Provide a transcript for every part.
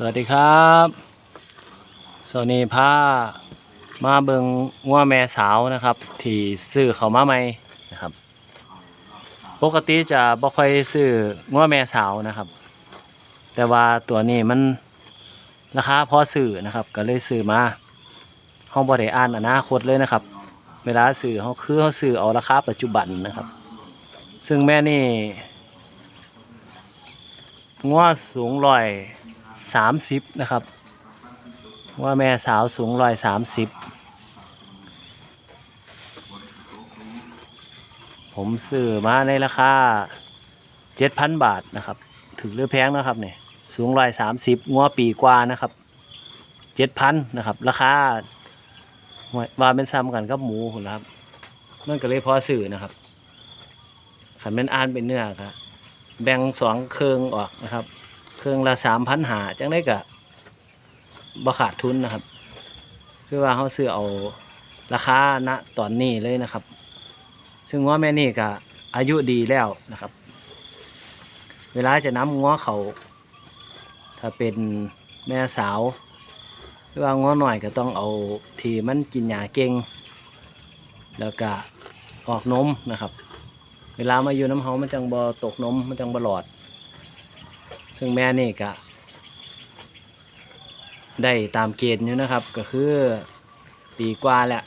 สวัสดีครับสวัสดีพามาเบิงงัวแม่สาวนะครับ ที่ซื้อเขามาใหม่นะครับ ปกติจะบ่ค่อยซื้องัวแม่สาวนะครับ แต่ว่าตัวนี้มันราคาพอซื้อนะครับ ก็เลยซื้อมาเฮาบ่ได้อ่านอนาคตเลยนะครับ เวลาซื้อเฮาคือเฮาซื้อเอาราคาปัจจุบันนะครับ ซึ่งแม่นี่งัวสูงร้อย สามสิบนะครับ ว่าแม่สาวสูงร้อยสามสิบผมซื้อมาในราคาเจ็ดพันบาทนะครับถึงหรือแพงนะครับเนี่ยสูงร้อยสามสิบงัวปีกว่านะครับเจ็ดพันนะครับ ราคาว่าเป็นซ้ำกันกับหมูนะครับมันก็เลยพอซื้อนะครับขันเป็นอ่านเป็นเนื้อครับแบ่งสองเครื่องออกนะครับ เครื่องละสามพันหาจังได้กะบขาดทุนนะครับ คือว่าเขาซื้อเอาราคาณตอนนี้เลยนะครับ ซึ่งง้อแม่นี่ก็อายุดีแล้วนะครับ เวลาจะน้ำง้อเขาถ้าเป็นแม่สาวคือว่าง้อหน่อยก็ต้องเอาทีมันกินหญ้าเก่ง แล้วก็ออกนมนะครับ เวลามาอยู่น้ำเฮามันจังบ่ตกนมมันจังบ่หลอด ซึ่งแม่นี่ก็ได้ตามเกณฑ์อยู่นะครับ ก็คือปีกว่าแหละ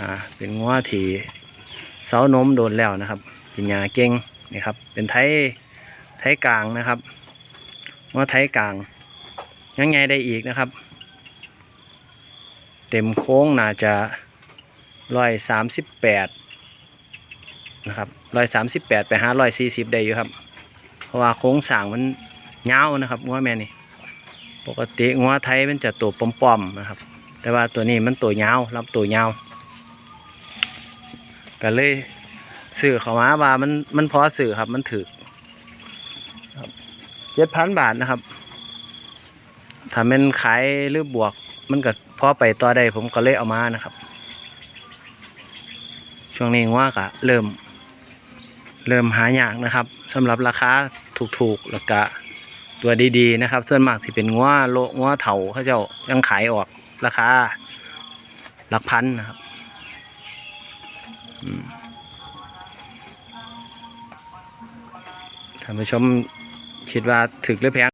อ่า เป็นงัวที่เสานมโดนแล้วนะครับกินยาเก่งนี่ครับ เป็นไทยไทยกลางนะครับงัวไทยกลางยังไงได้อีกนะครับ เต็มโค้งน่าจะร้อยสามสิบแปดนะครับร้อยสามสิบแปดไปหาร้อยสี่สิบได้อยู่ครับ เพราะว่าโค้งสร้างมันยานะครับงัวแม่นี่ปกติงัวไทยมันจะตัวปอมๆนะครับ แต่ว่าตัวนี้มันตัวยารับตัวยาก็เลยสื่อเขามาว่ามันมันพอสื่อครับมันถือเจ็ดพันบาทนะครับถ้ามันขายหรือบวกมันก็พอไปต่อได้ผมก็เลยเอามานะครับ ช่วงนี้งัวก็เริ่ม เริ่มหายากนะครับสำหรับราคาถูกๆแล้วก็ตัวดีๆนะครับ ส่วนมากที่เป็นงัวโลงัวเถาเขาเจ้ายังขายออกราคาหลักพันนะครับท่านผู้ชมคิดว่าถึกหรือแพง